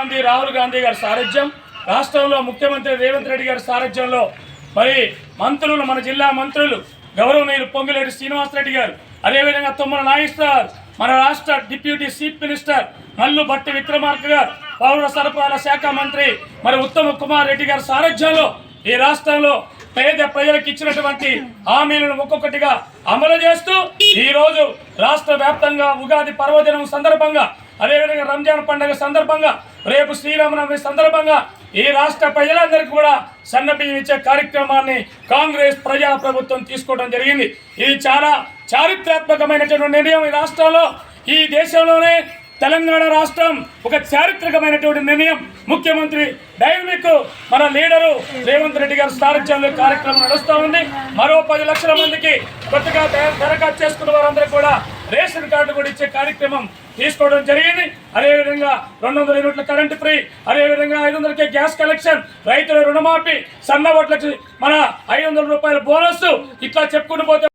గాంధీ రాహుల్ గాంధీ గారి సారథ్యం రాష్ట్రంలో ముఖ్యమంత్రి రేవంత్ రెడ్డి గారి సారథ్యంలో మరి మంత్రులు మన జిల్లా మంత్రులు గౌరవనీయులు పొంగులేటి శ్రీనివాసరెడ్డి గారు అదేవిధంగా తుమ్మల నాగేశ్వర్ మన రాష్ట్ర deputy chief minister Mallu Bhatti Vikramarka garu పౌర సరఫరాల శాఖ మంత్రి మరి ఉత్తమ కుమార్ రెడ్డి గారి సారథ్యంలో ఈ రాష్ట్రంలో పేద ప్రజలకు ఇచ్చినటువంటి హామీలను ఒక్కొక్కటిగా అమలు చేస్తూ ఈ రోజు రాష్ట్ర వ్యాప్తంగా ఉగాది పర్వదినం సందర్భంగా అదేవిధంగా రంజాన్ పండుగ సందర్భంగా రేపు శ్రీరామనవమి సందర్భంగా ఈ రాష్ట్ర ప్రజలందరికీ కూడా సన్నబియ్యం ఇచ్చే కార్యక్రమాన్ని కాంగ్రెస్ ప్రజా ప్రభుత్వం తీసుకోవడం జరిగింది. ఇది చాలా చారిత్రాత్మకమైనటువంటి నిర్ణయం ఈ రాష్ట్రంలో. ఈ దేశంలోనే తెలంగాణ రాష్ట్రం ఒక చారిత్రకమైనటువంటి నిర్ణయం. ముఖ్యమంత్రి డైనమిక్ మన లీడరు రేవంత్ రెడ్డి గారు సారథ్యంలో కార్యక్రమం నడుస్తూ ఉంది. మరో పది లక్షల మందికి కొత్తగా దరఖాస్తు చేసుకున్న వారందరూ కూడా రేషన్ కార్డు కూడా ఇచ్చే కార్యక్రమం తీసుకోవడం జరిగింది. అదేవిధంగా రెండు వందల యూనిట్ల కరెంటు ఫ్రీ అదేవిధంగా ఐదు వందలకే గ్యాస్ కలెక్షన్ రైతుల రుణమాఫీ సన్న ఓట్లకి మన ఐదు వందల రూపాయల బోనస్ ఇట్లా చెప్పుకుంటూ పోతే